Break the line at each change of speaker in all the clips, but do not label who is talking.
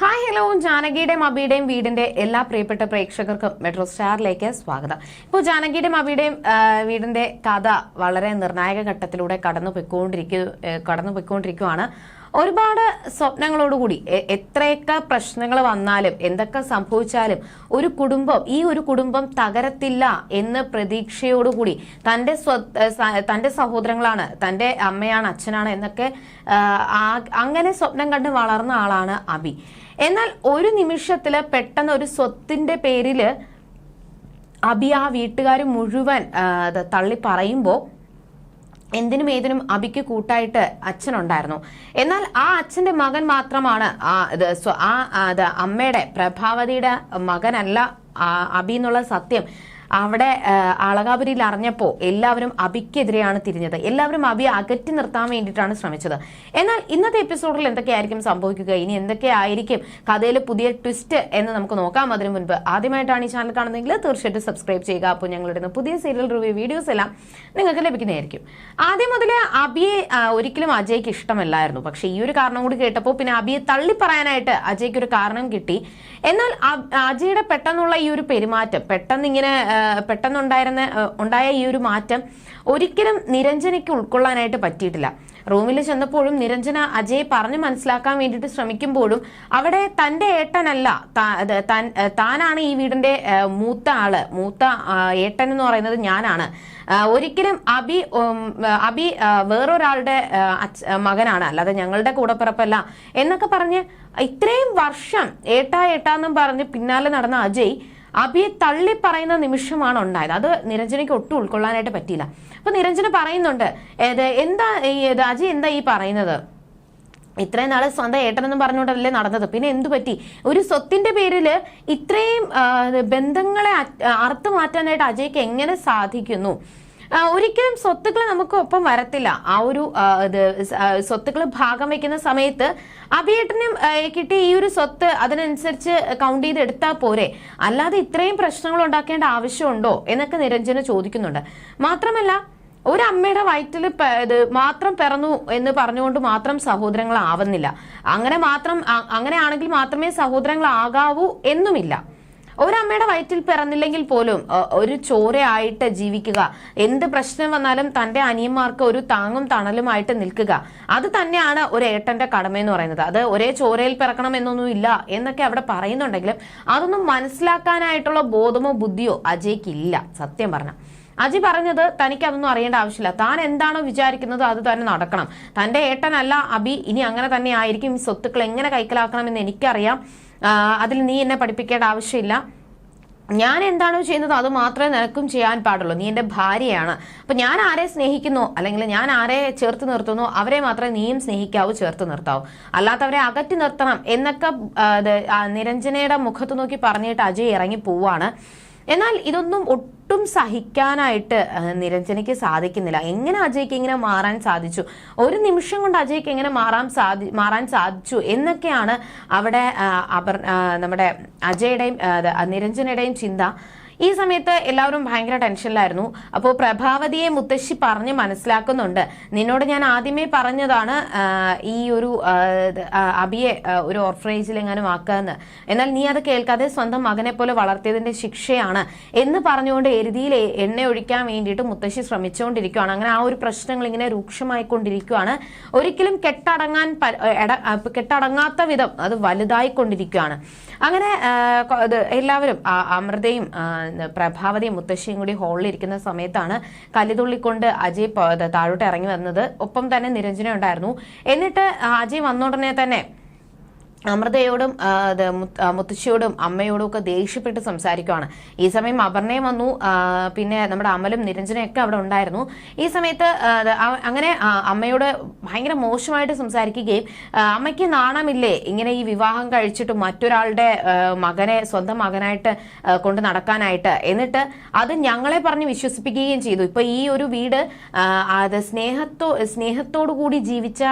Hi hello. ജാനകിയുടെയും അബിയുടെയും വീടിന്റെ എല്ലാ പ്രിയപ്പെട്ട പ്രേക്ഷകർക്കും മെട്രോ സ്റ്റാറിലേക്ക് സ്വാഗതം. ഇപ്പോൾ ജാനകിയുടെയും അബിയുടെയും വീടിന്റെ കഥ വളരെ നിർണായക ഘട്ടത്തിലൂടെ കടന്നു പോയിക്കൊണ്ടിരിക്കു കടന്നു പോയിക്കൊണ്ടിരിക്കുവാണ്. ഒരുപാട് സ്വപ്നങ്ങളോടുകൂടി എത്രയൊക്കെ പ്രശ്നങ്ങൾ വന്നാലും എന്തൊക്കെ സംഭവിച്ചാലും ഒരു കുടുംബം ഈ ഒരു കുടുംബം തകരത്തില്ല എന്ന് പ്രതീക്ഷയോടുകൂടി തന്റെ സ്വ തന്റെ സഹോദരങ്ങളാണ് തന്റെ അമ്മയാണ് അച്ഛനാണ് എന്നൊക്കെ അങ്ങനെ സ്വപ്നം കണ്ട് വളർന്ന ആളാണ് അബി. എന്നാൽ ഒരു നിമിഷത്തിൽ പെട്ടെന്ന് ഒരു സ്വത്തിന്റെ പേരിൽ അബി ആ വീട്ടുകാർ മുഴുവൻ തള്ളി പറയുമ്പോൾ എന്തിനും ഏതിനും അബിക്ക് കൂട്ടായിട്ട് അച്ഛനുണ്ടായിരുന്നു. എന്നാൽ ആ അച്ഛന്റെ മകൻ മാത്രമാണ് ആ ആ അമ്മയുടെ പ്രഭാവതിയുടെ മകനല്ല അബി എന്നുള്ള സത്യം. അവിടെ അളകാപുരിയിൽ അറിഞ്ഞപ്പോൾ എല്ലാവരും അബിക്കെതിരെയാണ് തിരിഞ്ഞത്. എല്ലാവരും അബിയെ അകറ്റി നിർത്താൻ വേണ്ടിയിട്ടാണ് ശ്രമിച്ചത്. എന്നാൽ ഇന്നത്തെ എപ്പിസോഡിൽ എന്തൊക്കെയായിരിക്കും സംഭവിക്കുക? ഇനി എന്തൊക്കെയായിരിക്കും കഥയിൽ പുതിയ ട്വിസ്റ്റ് എന്ന് നമുക്ക് നോക്കാം. അതിനു മുൻപ് ആദ്യമായിട്ടാണ് ഈ ചാനൽ കാണുന്നതെങ്കിൽ തീർച്ചയായിട്ടും സബ്സ്ക്രൈബ് ചെയ്യുക. അപ്പോൾ ഞങ്ങളുടെ പുതിയ സീരിയൽ റിവ്യൂ വീഡിയോസ് എല്ലാം നിങ്ങൾക്ക് ലഭിക്കുന്നതായിരിക്കും. ആദ്യം മുതലേ അബിയെ ഒരിക്കലും അജയ്ക്ക് ഇഷ്ടമല്ലായിരുന്നു. പക്ഷേ ഈ ഒരു കാരണം കൂടി കേട്ടപ്പോൾ പിന്നെ അബിയെ തള്ളി പറയാനായിട്ട് അജയ്ക്ക് ഒരു കാരണം കിട്ടി. എന്നാൽ അജയുടെ പെട്ടെന്നുള്ള ഈ ഒരു പെരുമാറ്റം പെട്ടെന്ന് ഇങ്ങനെ പെട്ടെന്നുണ്ടായിരുന്ന ഉണ്ടായ ഈ ഒരു മാറ്റം ഒരിക്കലും നിരഞ്ജനയ്ക്ക് ഉൾക്കൊള്ളാനായിട്ട് പറ്റിയിട്ടില്ല. റൂമിൽ ചെന്നപ്പോഴും നിരഞ്ജന അജയെ പറഞ്ഞു മനസ്സിലാക്കാൻ വേണ്ടിയിട്ട് ശ്രമിക്കുമ്പോഴും അവിടെ തന്റെ ഏട്ടനല്ല താനാണ് ഈ വീടിന്റെ ഏ, മൂത്ത ആൾ. മൂത്ത ഏട്ടൻ എന്ന് പറയുന്നത് ഞാനാണ്. ഒരിക്കലും അബി അബി വേറൊരാളുടെ മകനാണ്. അല്ലാതെ ഞങ്ങളുടെ കൂടപ്പിറപ്പല്ല എന്നൊക്കെ പറഞ്ഞ് ഇത്രയും വർഷം ഏട്ടാ ഏട്ടാന്നും പറഞ്ഞ് പിന്നാലെ നടന്ന അജയ് അബിയെ തള്ളി പറയുന്ന നിമിഷമാണ് ഉണ്ടായത്. അത് നിരഞ്ജനയ്ക്ക് ഒട്ടും ഉൾക്കൊള്ളാനായിട്ട് പറ്റിയില്ല. അപ്പൊ നിരഞ്ജന പറയുന്നുണ്ട് ഏത് എന്താ ഈ അജി എന്താ ഈ പറയുന്നത്? ഇത്രയും നാൾ സ്വന്തം ഏട്ടനെന്നും പറഞ്ഞുകൊണ്ടല്ലേ നടന്നത്. പിന്നെ എന്തു പറ്റി? ഒരു സ്വത്തിന്റെ പേരിൽ ഇത്രയും ബന്ധങ്ങളെ അർത്ഥമാറ്റാനായിട്ട് അജയ്ക്ക് എങ്ങനെ സാധിക്കുന്നു? ഒരിക്കലും സ്വത്തുക്കൾ നമുക്ക് ഒപ്പം വരത്തില്ല. ആ ഒരു സ്വത്തുക്കൾ ഭാഗം വെക്കുന്ന സമയത്ത് അഭിയേട്ടനും കിട്ടി കിട്ടിയ ഈ ഒരു സ്വത്ത് അതിനനുസരിച്ച് കൗണ്ട് ചെയ്ത് എടുത്താൽ പോരെ. അല്ലാതെ ഇത്രയും പ്രശ്നങ്ങൾ ഉണ്ടാക്കേണ്ട ആവശ്യമുണ്ടോ എന്നൊക്കെ നിരഞ്ജന ചോദിക്കുന്നുണ്ട്. മാത്രമല്ല ഒരു അമ്മയുടെ വയറ്റിൽ ഇത് മാത്രം പിറന്നു എന്ന് പറഞ്ഞുകൊണ്ട് മാത്രം സഹോദരങ്ങളാവുന്നില്ല. അങ്ങനെ മാത്രം അങ്ങനെയാണെങ്കിൽ മാത്രമേ സഹോദരങ്ങളാകാവൂ എന്നുമില്ല. ഒരമ്മയുടെ വയറ്റിൽ പിറന്നില്ലെങ്കിൽ പോലും ഒരു ചോരയായിട്ട് ജീവിക്കുക. എന്ത് പ്രശ്നം വന്നാലും തന്റെ അനിയന്മാർക്ക് ഒരു താങ്ങും തണലുമായിട്ട് നിൽക്കുക. അത് തന്നെയാണ് ഒരു ഏട്ടന്റെ കടമ എന്ന് പറയുന്നത്. അത് ഒരേ ചോരയിൽ പിറക്കണം എന്നൊന്നുമില്ല എന്നൊക്കെ അവിടെ പറയുന്നുണ്ടെങ്കിലും അതൊന്നും മനസ്സിലാക്കാനായിട്ടുള്ള ബോധമോ ബുദ്ധിയോ അജയ്ക്കില്ല. സത്യം പറഞ്ഞ. അജി പറഞ്ഞത് തനിക്ക് അതൊന്നും അറിയേണ്ട ആവശ്യമില്ല. താൻ എന്താണോ വിചാരിക്കുന്നത് അത് തന്നെ നടക്കണം. തന്റെ ഏട്ടനല്ല അബി ഇനി അങ്ങനെ തന്നെ ആയിരിക്കും. സ്വത്തുക്കൾ എങ്ങനെ കൈക്കലാക്കണമെന്ന് എനിക്കറിയാം. അതിൽ നീ എന്നെ പഠിപ്പിക്കേണ്ട ആവശ്യമില്ല. ഞാൻ എന്താണോ ചെയ്യുന്നത് അത് മാത്രമേ നിനക്കും ചെയ്യാൻ പാടുള്ളൂ. നീ എന്റെ ഭാര്യയാണ്. അപ്പൊ ഞാൻ ആരെ സ്നേഹിക്കുന്നു? അല്ലെങ്കിൽ ഞാൻ ആരെ ചേർത്ത് നിർത്തുന്നു? അവരെ മാത്രമേ നീയും സ്നേഹിക്കാവൂ ചേർത്ത് നിർത്താവൂ. അല്ലാത്തവരെ അകറ്റി നിർത്തണം എന്നൊക്കെ നിരഞ്ജനയുടെ മുഖത്ത് നോക്കി പറഞ്ഞിട്ട് അജയ് ഇറങ്ങി പോവാണ്. എന്നാൽ ഇതൊന്നും ഒട്ടും സഹിക്കാനായിട്ട് നിരഞ്ജനയ്ക്ക് സാധിക്കുന്നില്ല. എങ്ങനെ അജയ്ക്ക് ഇങ്ങനെ മാറാൻ സാധിച്ചു? ഒരു നിമിഷം കൊണ്ട് അജയ്ക്ക് എങ്ങനെ മാറാൻ സാധി മാറാൻ സാധിച്ചു എന്നൊക്കെയാണ് അവിടെ അപർ നമ്മുടെ അജയുടെയും നിരഞ്ജനയുടെയും ചിന്ത. ഈ സമയത്ത് എല്ലാവരും ഭയങ്കര ടെൻഷനിലായിരുന്നു. അപ്പോൾ പ്രഭാവതിയെ മുത്തശ്ശി പറഞ്ഞ് മനസ്സിലാക്കുന്നുണ്ട്. നിന്നോട് ഞാൻ ആദ്യമേ പറഞ്ഞതാണ് ഈ ഒരു അബിയെ ഒരു ഓർഫനേജിൽ എങ്ങനെ ആക്കാന്ന്. എന്നാൽ നീ അത് കേൾക്കാതെ സ്വന്തം മകനെ പോലെ വളർത്തിയതിന്റെ ശിക്ഷയാണ് എന്ന് പറഞ്ഞുകൊണ്ട് എരുതിയിൽ എണ്ണ ഒഴിക്കാൻ വേണ്ടിയിട്ട് മുത്തശ്ശി ശ്രമിച്ചുകൊണ്ടിരിക്കുകയാണ് അങ്ങനെ ആ ഒരു പ്രശ്നങ്ങൾ ഇങ്ങനെ രൂക്ഷമായിക്കൊണ്ടിരിക്കുകയാണ് ഒരിക്കലും കെട്ടടങ്ങാൻ കെട്ടടങ്ങാത്ത വിധം അത് വലുതായിക്കൊണ്ടിരിക്കുകയാണ് അങ്ങനെ എല്ലാവരും അമൃതയും ആ, പ്രഭാവതിയും മുത്തശ്ശിയും കൂടി ഹാളിൽ ഇരിക്കുന്ന സമയത്താണ് കലിതുള്ളിക്കൊണ്ട് അജയ് താഴോട്ട് ഇറങ്ങി വന്നത് ഒപ്പം തന്നെ നിരഞ്ജന ഉണ്ടായിരുന്നു എന്നിട്ട് അജയ് വന്ന ഉടനെ തന്നെ അമൃതയോടും മുത്തശ്ശിയോടും അമ്മയോടും ഒക്കെ ദേഷ്യപ്പെട്ട് സംസാരിക്കുവാണ്. ഈ സമയം അപർണയും വന്നു. പിന്നെ നമ്മുടെ അമലും നിരഞ്ജനയൊക്കെ അവിടെ ഉണ്ടായിരുന്നു. ഈ സമയത്ത് അങ്ങനെ അമ്മയോട് ഭയങ്കര മോശമായിട്ട് സംസാരിക്കുകയും അമ്മയ്ക്ക് നാണമില്ലേ? ഇങ്ങനെ ഈ വിവാഹം കഴിച്ചിട്ട് മറ്റൊരാളുടെ മകനെ സ്വന്തം മകനായിട്ട് കൊണ്ട് നടക്കാനായിട്ട്. എന്നിട്ട് അത് ഞങ്ങളെ പറഞ്ഞ് വിശ്വസിപ്പിക്കുകയും ചെയ്തു. ഇപ്പൊ ഈ ഒരു വീട് അത് സ്നേഹത്തോ സ്നേഹത്തോടു കൂടി ജീവിച്ച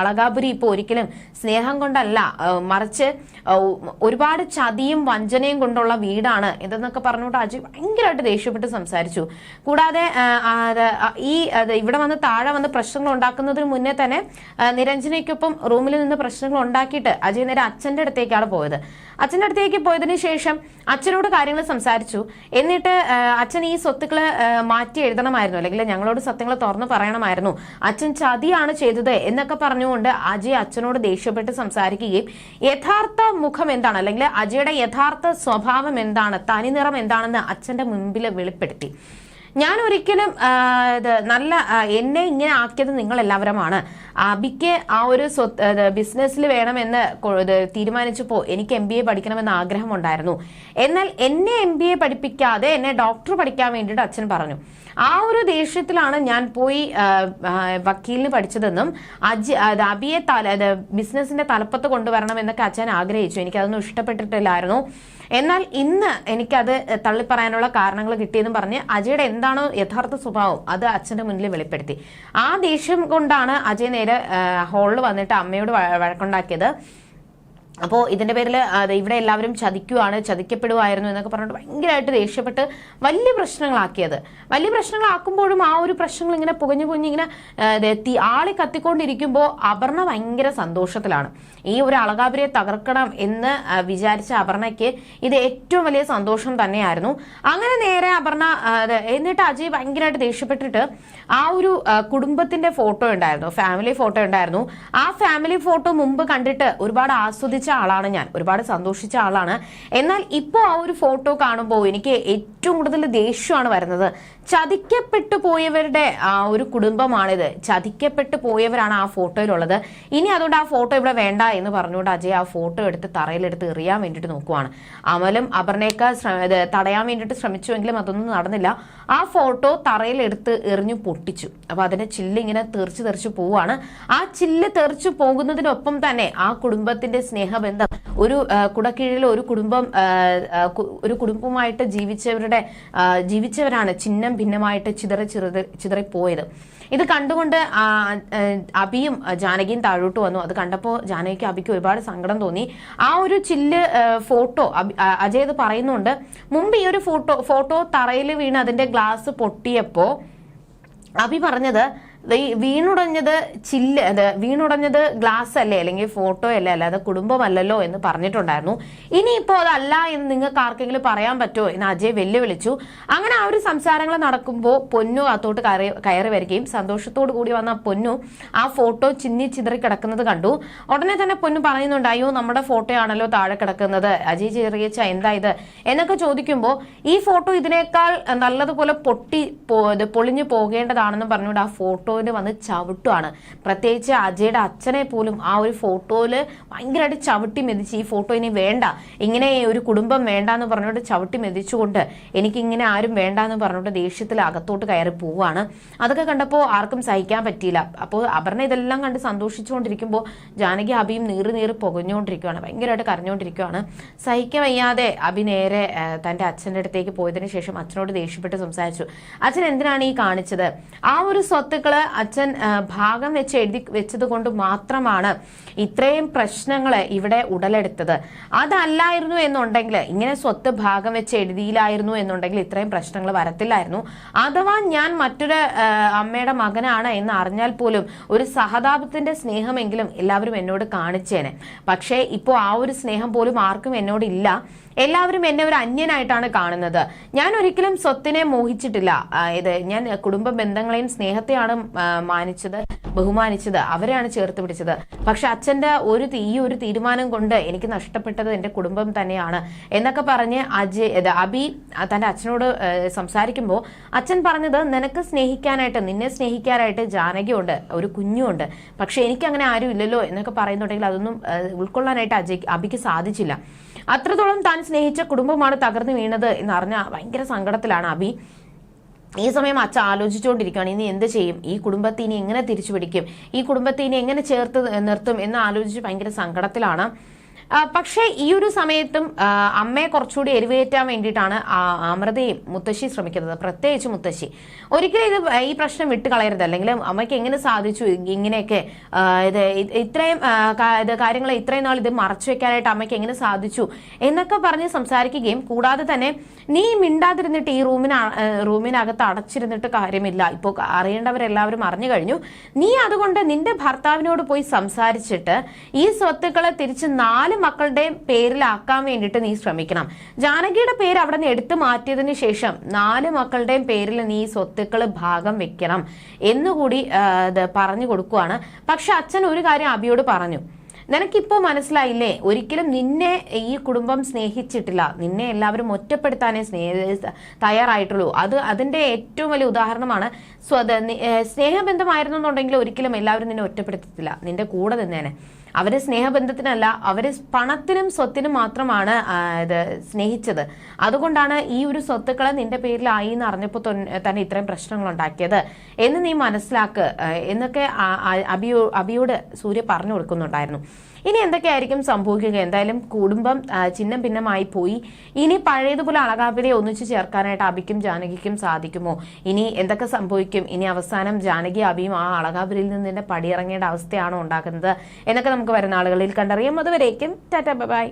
അളകാപുരി ഇപ്പൊ ഒരിക്കലും സ്നേഹം കൊണ്ടല്ല. മറിച്ച് ഒരുപാട് ചതിയും വഞ്ചനയും കൊണ്ടുള്ള വീടാണ് ഇതെന്നൊക്കെ പറഞ്ഞുകൊണ്ട് അജയ് ഭയങ്കരമായിട്ട് ദേഷ്യപ്പെട്ട് സംസാരിച്ചു. കൂടാതെ ഈ ഇവിടെ വന്ന് താഴെ വന്ന് പ്രശ്നങ്ങൾ ഉണ്ടാക്കുന്നതിന് മുന്നേ തന്നെ നിരഞ്ജനയ്ക്കൊപ്പം റൂമിൽ നിന്ന് പ്രശ്നങ്ങൾ ഉണ്ടാക്കിയിട്ട് അജയ് നേരെ അച്ഛന്റെ അടുത്തേക്കാണ് പോയത്. അച്ഛന്റെ അടുത്തേക്ക് പോയതിനു ശേഷം അച്ഛനോട് കാര്യങ്ങൾ സംസാരിച്ചു. എന്നിട്ട് അച്ഛൻ ഈ സ്വത്തുക്കൾ മാറ്റി എഴുതണമായിരുന്നു അല്ലെങ്കിൽ ഞങ്ങളോട് സത്യങ്ങൾ തുറന്നു പറയണമായിരുന്നു. അച്ഛൻ ചതിയാണ് ചെയ്തത് എന്നൊക്കെ പറഞ്ഞുകൊണ്ട് അജയ് അച്ഛനോട് ദേഷ്യപ്പെട്ട് സംസാരിക്കുകയും യഥാർത്ഥ മുഖം എന്താണ്? അല്ലെങ്കിൽ അജയുടെ യഥാർത്ഥ സ്വഭാവം എന്താണ്? തനിനിറം എന്താണെന്ന് അച്ഛന്റെ മുൻപിൽ വെളിപ്പെടുത്തി. ഞാൻ ഒരിക്കലും ഇത് നല്ല എന്നെ ഇങ്ങനെ ആക്കിയത് നിങ്ങൾ എല്ലാവരുമാണ് അബിക്ക് ആ ഒരു സ്വത്ത് ബിസിനസ്സിൽ വേണമെന്ന് തീരുമാനിച്ചപ്പോൾ എനിക്ക് എം ബി എ പഠിക്കണമെന്ന് ആഗ്രഹമുണ്ടായിരുന്നു. എന്നാൽ എന്നെ എം ബി എ പഠിപ്പിക്കാതെ എന്നെ ഡോക്ടർ പഠിക്കാൻ വേണ്ടിയിട്ട് അച്ഛൻ പറഞ്ഞു. ആ ഒരു ദേഷ്യത്തിലാണ് ഞാൻ പോയി വക്കീലിന് പഠിച്ചതെന്നും അജ് അബിയെ തല ബിസിനസിന്റെ തലപ്പത്ത് കൊണ്ടുവരണം എന്നൊക്കെ അച്ഛൻ ആഗ്രഹിച്ചു. എനിക്കതൊന്നും ഇഷ്ടപ്പെട്ടിട്ടില്ലായിരുന്നു. എന്നാൽ ഇന്ന് എനിക്കത് തള്ളിപ്പറയാനുള്ള കാരണങ്ങൾ കിട്ടിയെന്നും പറഞ്ഞ് അജയുടെ എന്താണോ യഥാർത്ഥ സ്വഭാവം അത് അച്ഛന്റെ മുന്നിൽ വെളിപ്പെടുത്തി. ആ ദേഷ്യം കൊണ്ടാണ് അജയ് നേരെ ഹോളിൽ വന്നിട്ട് അമ്മയോട് വഴക്കുണ്ടാക്കിയത്. അപ്പോൾ ഇതിന്റെ പേരിൽ ഇവിടെ എല്ലാവരും ചതിക്കുവാണ് ചതിക്കപ്പെടുവായിരുന്നു എന്നൊക്കെ പറഞ്ഞിട്ട് ഭയങ്കരമായിട്ട് ദേഷ്യപ്പെട്ട് വലിയ പ്രശ്നങ്ങളാക്കിയത്. വലിയ പ്രശ്നങ്ങളാക്കുമ്പോഴും ആ ഒരു പ്രശ്നങ്ങൾ ഇങ്ങനെ പുകഞ്ഞു പുകഞ്ഞ് ഇങ്ങനെ ആ, ഇത് തീ- ആളി കത്തിക്കൊണ്ടിരിക്കുമ്പോൾ അപർണ ഭയങ്കര സന്തോഷത്തിലാണ്. ഈ ഒരു അളകാപുരിയെ തകർക്കണം എന്ന് വിചാരിച്ച അപർണയ്ക്ക് ഇത് ഏറ്റവും വലിയ സന്തോഷം തന്നെയായിരുന്നു. അങ്ങനെ നേരെ അപർണ എന്നിട്ട് അജയ് ഭയങ്കരമായിട്ട് ദേഷ്യപ്പെട്ടിട്ട് ആ ഒരു കുടുംബത്തിന്റെ ഫോട്ടോ ഉണ്ടായിരുന്നു ഫാമിലി ഫോട്ടോ ഉണ്ടായിരുന്നു. ആ ഫാമിലി ഫോട്ടോ മുമ്പ് കണ്ടിട്ട് ഒരുപാട് ആസ്വദിച്ച ആളാണ് ഞാൻ. ഒരുപാട് സന്തോഷിച്ച ആളാണ്. എന്നാൽ ഇപ്പോൾ ആ ഒരു ഫോട്ടോ കാണുമ്പോൾ എനിക്ക് ഏറ്റവും കൂടുതൽ ദേഷ്യമാണ് വരുന്നത്. ചതിക്കപ്പെട്ടു പോയവരുടെ ആ ഒരു കുടുംബമാണിത്. ചതിക്കപ്പെട്ടു പോയവരാണ് ആ ഫോട്ടോയിലുള്ളത്. ഇനി അതുകൊണ്ട് ആ ഫോട്ടോ ഇവിടെ വേണ്ട എന്ന് പറഞ്ഞുകൊണ്ട് അജയ് ആ ഫോട്ടോ എടുത്ത് തറയിലെടുത്ത് എറിയാൻ വേണ്ടിയിട്ട് നോക്കുവാണ്. അമലും അപർണയൊക്കെ തടയാൻ വേണ്ടിയിട്ട് ശ്രമിച്ചുവെങ്കിലും അതൊന്നും നടന്നില്ല. ആ ഫോട്ടോ തറയിലെടുത്ത് എറിഞ്ഞു പൊട്ടിച്ചു. അപ്പൊ അതിന്റെ ചില്ല് ഇങ്ങനെ തെറിച്ച് തെറിച്ച് പോവാണ് ആ ചില്ല് തെറിച്ചു പോകുന്നതിനൊപ്പം തന്നെ ആ കുടുംബത്തിന്റെ സ്നേഹബന്ധം. ഒരു കുടക്കീഴിൽ ഒരു കുടുംബം ഒരു കുടുംബമായിട്ട് ജീവിച്ചവരുടെ ജീവിച്ചവരാണ് ചിഹ്നം ഭിന്നമായിട്ട് ചിതറി ചിതറി ചിതറിപ്പോയത്. ഇത് കണ്ടുകൊണ്ട് അബിയും ജാനകിയും താഴോട്ട് വന്നു. അത് കണ്ടപ്പോൾ ജാനകിക്ക് അബിക്ക് ഒരുപാട് സങ്കടം തോന്നി. ആ ഒരു ചില്ല് ഫോട്ടോ അജയ് പറയുന്നുണ്ട്. മുമ്പ് ഈ ഒരു ഫോട്ടോ ഫോട്ടോ തറയിൽ വീണ് അതിന്റെ ഗ്ലാസ് പൊട്ടിയപ്പോ അബി പറഞ്ഞത് വീണുടഞ്ഞത് ചില്ല് അത് വീണുടഞ്ഞത് ഗ്ലാസ് അല്ലേ അല്ലെങ്കിൽ ഫോട്ടോ അല്ലേ അല്ലാതെ കുടുംബമല്ലല്ലോ എന്ന് പറഞ്ഞിട്ടുണ്ടായിരുന്നു. ഇനിയിപ്പോ അതല്ല എന്ന് നിങ്ങൾക്ക് ആർക്കെങ്കിലും പറയാൻ പറ്റുമോ എന്ന് അജയ് വെല്ലുവിളിച്ചു. അങ്ങനെ ആ ഒരു സംസാരങ്ങൾ നടക്കുമ്പോൾ പൊന്നു അത്തോട്ട് കയറി കയറി വരികയും സന്തോഷത്തോടു കൂടി വന്ന പൊന്നു ആ ഫോട്ടോ ചിന്നി ചിതറി കിടക്കുന്നത് കണ്ടു. ഉടനെ തന്നെ പൊന്നു പറയുന്നുണ്ട് അയ്യോ നമ്മുടെ ഫോട്ടോ ആണല്ലോ താഴെ കിടക്കുന്നത്. അജയ് ചെറിയച്ച എന്താ ഇത്? എന്നൊക്കെ ചോദിക്കുമ്പോൾ ഈ ഫോട്ടോ ഇതിനേക്കാൾ നല്ലതുപോലെ പൊട്ടി പൊളിഞ്ഞു പോകേണ്ടതാണെന്ന് പറഞ്ഞുകൊണ്ട് ആ ഫോട്ടോയിൽ വന്ന് ചവിട്ടുവാണ്. പ്രത്യേകിച്ച് അജയുടെ അച്ഛനെ പോലും ആ ഒരു ഫോട്ടോയിൽ ഭയങ്കരമായിട്ട് ചവിട്ടി മെതിച്ച് ഈ ഫോട്ടോ ഇനി വേണ്ട. ഇങ്ങനെ ഒരു കുടുംബം വേണ്ട എന്ന് പറഞ്ഞുകൊണ്ട് ചവിട്ടി മെതിച്ചുകൊണ്ട് എനിക്ക് ഇങ്ങനെ ആരും വേണ്ട എന്ന് പറഞ്ഞുകൊണ്ട് ദേഷ്യത്തിൽ അകത്തോട്ട് കയറി പോവാണ്. അതൊക്കെ കണ്ടപ്പോൾ ആർക്കും സഹിക്കാൻ പറ്റിയില്ല. അപ്പോൾ അപർണ ഇതെല്ലാം കണ്ട് സന്തോഷിച്ചുകൊണ്ടിരിക്കുമ്പോൾ ജാനകി അഭിയും നീറി നീറി പുകഞ്ഞുകൊണ്ടിരിക്കുകയാണ് ഭയങ്കരമായിട്ട് കരഞ്ഞുകൊണ്ടിരിക്കുകയാണ് സഹിക്കാൻ വയ്യാതെ അഭി നേരെ തന്റെ അച്ഛന്റെ അടുത്തേക്ക് പോയതിനു ശേഷം അച്ഛനോട് ദേഷ്യപ്പെട്ട് സംസാരിച്ചു. അച്ഛൻ എന്തിനാണ് ഈ കാണിച്ചത്? ആ ഒരു സ്വത്തുക്കൾ അച്ഛൻ ഭാഗം വെച്ച് എഴുതി വെച്ചത് കൊണ്ട് മാത്രമാണ് ഇത്രയും പ്രശ്നങ്ങൾ ഇവിടെ ഉടലെടുത്തത്. അതല്ലായിരുന്നു എന്നുണ്ടെങ്കിൽ ഇങ്ങനെ സ്വത്ത് ഭാഗം വെച്ച് എഴുതിയില്ലായിരുന്നു എന്നുണ്ടെങ്കിൽ ഇത്രയും പ്രശ്നങ്ങൾ വരത്തില്ലായിരുന്നു. അഥവാ ഞാൻ മറ്റൊരു അമ്മയുടെ മകനാണ് എന്ന് അറിഞ്ഞാൽ പോലും ഒരു സഹതാപത്തിന്റെ സ്നേഹമെങ്കിലും എല്ലാവരും എന്നോട് കാണിച്ചേനെ. പക്ഷേ ഇപ്പോൾ ആ ഒരു സ്നേഹം പോലും ആർക്കും എന്നോടില്ല എല്ലാവരും എന്നെ ഒരു അന്യനായിട്ടാണ് കാണുന്നത്. ഞാൻ ഒരിക്കലും സ്വത്തിനെ മോഹിച്ചിട്ടില്ല. ഇത് ഞാൻ കുടുംബ ബന്ധങ്ങളെയും സ്നേഹത്തെയാണ് മാനിച്ചത് ബഹുമാനിച്ചത് അവരെയാണ് ചേർത്ത് പിടിച്ചത്. പക്ഷെ അച്ഛന്റെ ഒരു ഈ ഒരു തീരുമാനം കൊണ്ട് എനിക്ക് നഷ്ടപ്പെട്ടത് എന്റെ കുടുംബം തന്നെയാണ്. എന്നൊക്കെ പറഞ്ഞ് അജയ് അബി തന്റെ അച്ഛനോട് സംസാരിക്കുമ്പോൾ അച്ഛൻ പറഞ്ഞത് നിനക്ക് സ്നേഹിക്കാനായിട്ട് നിന്നെ സ്നേഹിക്കാനായിട്ട് ജാനകിയുണ്ട് ഒരു കുഞ്ഞുണ്ട്. പക്ഷെ എനിക്ക് അങ്ങനെ ആരും ഇല്ലല്ലോ എന്നൊക്കെ പറയുന്നുണ്ടെങ്കിൽ അതൊന്നും ഉൾക്കൊള്ളാനായിട്ട് അജയ് അബിക്ക് സാധിച്ചില്ല. അത്രത്തോളം താൻ സ്നേഹിച്ച കുടുംബമാണ് തകർന്നു വീണത് എന്നറിഞ്ഞ ഭയങ്കര സങ്കടത്തിലാണ് അബി. ഈ സമയം അച്ഛൻ ആലോചിച്ചുകൊണ്ടിരിക്കുകയാണ് ഇനി എന്ത് ചെയ്യും? ഈ കുടുംബത്തെ ഇനി എങ്ങനെ തിരിച്ചു പിടിക്കും ഈ കുടുംബത്തെ ഇനി എങ്ങനെ ചേർത്ത് നിർത്തും? എന്ന് ആലോചിച്ച് ഭയങ്കര സങ്കടത്തിലാണ്. പക്ഷേ ഈ ഒരു സമയത്തും അമ്മയെ കുറച്ചുകൂടി എരിവേറ്റാൻ വേണ്ടിയിട്ടാണ് അമൃതയും മുത്തശ്ശി ശ്രമിക്കുന്നത്. പ്രത്യേകിച്ച് മുത്തശ്ശി. ഒരിക്കലും ഇത് ഈ പ്രശ്നം വിട്ട് കളയരുത് അല്ലെങ്കിൽ അമ്മയ്ക്ക് എങ്ങനെ സാധിച്ചു ഇങ്ങനെയൊക്കെ ഇത് ഇത്രയും ഇത് കാര്യങ്ങൾ ഇത്രയും നാൾ ഇത് മറച്ചു വെക്കാനായിട്ട് അമ്മയ്ക്ക് എങ്ങനെ സാധിച്ചു എന്നൊക്കെ പറഞ്ഞ് സംസാരിക്കുകയും കൂടാതെ തന്നെ നീ മിണ്ടാതിരുന്നിട്ട് ഈ റൂമിന് റൂമിനകത്ത് അടച്ചിരുന്നിട്ട് കാര്യമില്ല. ഇപ്പോൾ അറിയേണ്ടവരെല്ലാവരും അറിഞ്ഞു കഴിഞ്ഞു. നീ അതുകൊണ്ട് നിന്റെ ഭർത്താവിനോട് പോയി സംസാരിച്ചിട്ട് ഈ സ്വത്തുക്കളെ തിരിച്ച് നാല് മക്കളുടെയും പേരിലാക്കാൻ വേണ്ടിയിട്ട് നീ ശ്രമിക്കണം. ജാനകിയുടെ പേര് അവിടെ നിന്ന് എടുത്തു മാറ്റിയതിന് ശേഷം നാല് മക്കളുടെയും പേരിൽ നീ സ്വത്തുക്കൾ ഭാഗം വെക്കണം എന്നുകൂടി പറഞ്ഞു കൊടുക്കുവാണ്. പക്ഷെ അച്ഛൻ ഒരു കാര്യം അബിയോട് പറഞ്ഞു. നിനക്കിപ്പോ മനസ്സിലായില്ലേ? ഒരിക്കലും നിന്നെ ഈ കുടുംബം സ്നേഹിച്ചിട്ടില്ല. നിന്നെ എല്ലാവരും ഒറ്റപ്പെടുത്താനേ സ്നേഹ തയ്യാറായിട്ടുള്ളൂ. അത് അതിന്റെ ഏറ്റവും വലിയ ഉദാഹരണമാണ് സ്വത നി- ഏഹ് സ്നേഹബന്ധമായിരുന്നു എന്നുണ്ടെങ്കിൽ ഒരിക്കലും എല്ലാവരും നിന്നെ ഒറ്റപ്പെടുത്തത്തില്ല നിന്റെ കൂടെ നിന്നേനെ. അവരെ സ്നേഹബന്ധത്തിനല്ല അവരെ പണത്തിനും സ്വത്തിനും മാത്രമാണ് ഇത് സ്നേഹിച്ചത്. അതുകൊണ്ടാണ് ഈ ഒരു സ്വത്തുക്കളെ നിന്റെ പേരിലായി എന്ന് അറിഞ്ഞപ്പോൾ തന്നെ ഇത്രയും പ്രശ്നങ്ങൾ ഉണ്ടാക്കിയത് എന്ന് നീ മനസ്സിലാക്ക് എന്നൊക്കെ അബിയോ അബിയോട് സൂര്യ പറഞ്ഞു കൊടുക്കുന്നുണ്ടായിരുന്നു. ഇനി എന്തൊക്കെയായിരിക്കും സംഭവിക്കുക? എന്തായാലും കുടുംബം ചിഹ്നം ഭിന്നമായി പോയി. ഇനി പഴയതുപോലെ അളകാപിലെ ഒന്നിച്ചു ചേർക്കാനായിട്ട് അബിക്കും ജാനകിക്കും സാധിക്കുമോ? ഇനി എന്തൊക്കെ സംഭവിക്കും? ഇനി അവസാനം ജാനകി അബിയും ആ അളകാപ്പിരിയിൽ നിന്ന് തന്നെ പടിയിറങ്ങേണ്ട അവസ്ഥയാണോ ഉണ്ടാക്കുന്നത് എന്നൊക്കെ നമുക്ക് വരുന്ന ആളുകളിൽ കണ്ടറിയാം. അതുവരേക്കും ടാറ്റ ബൈ.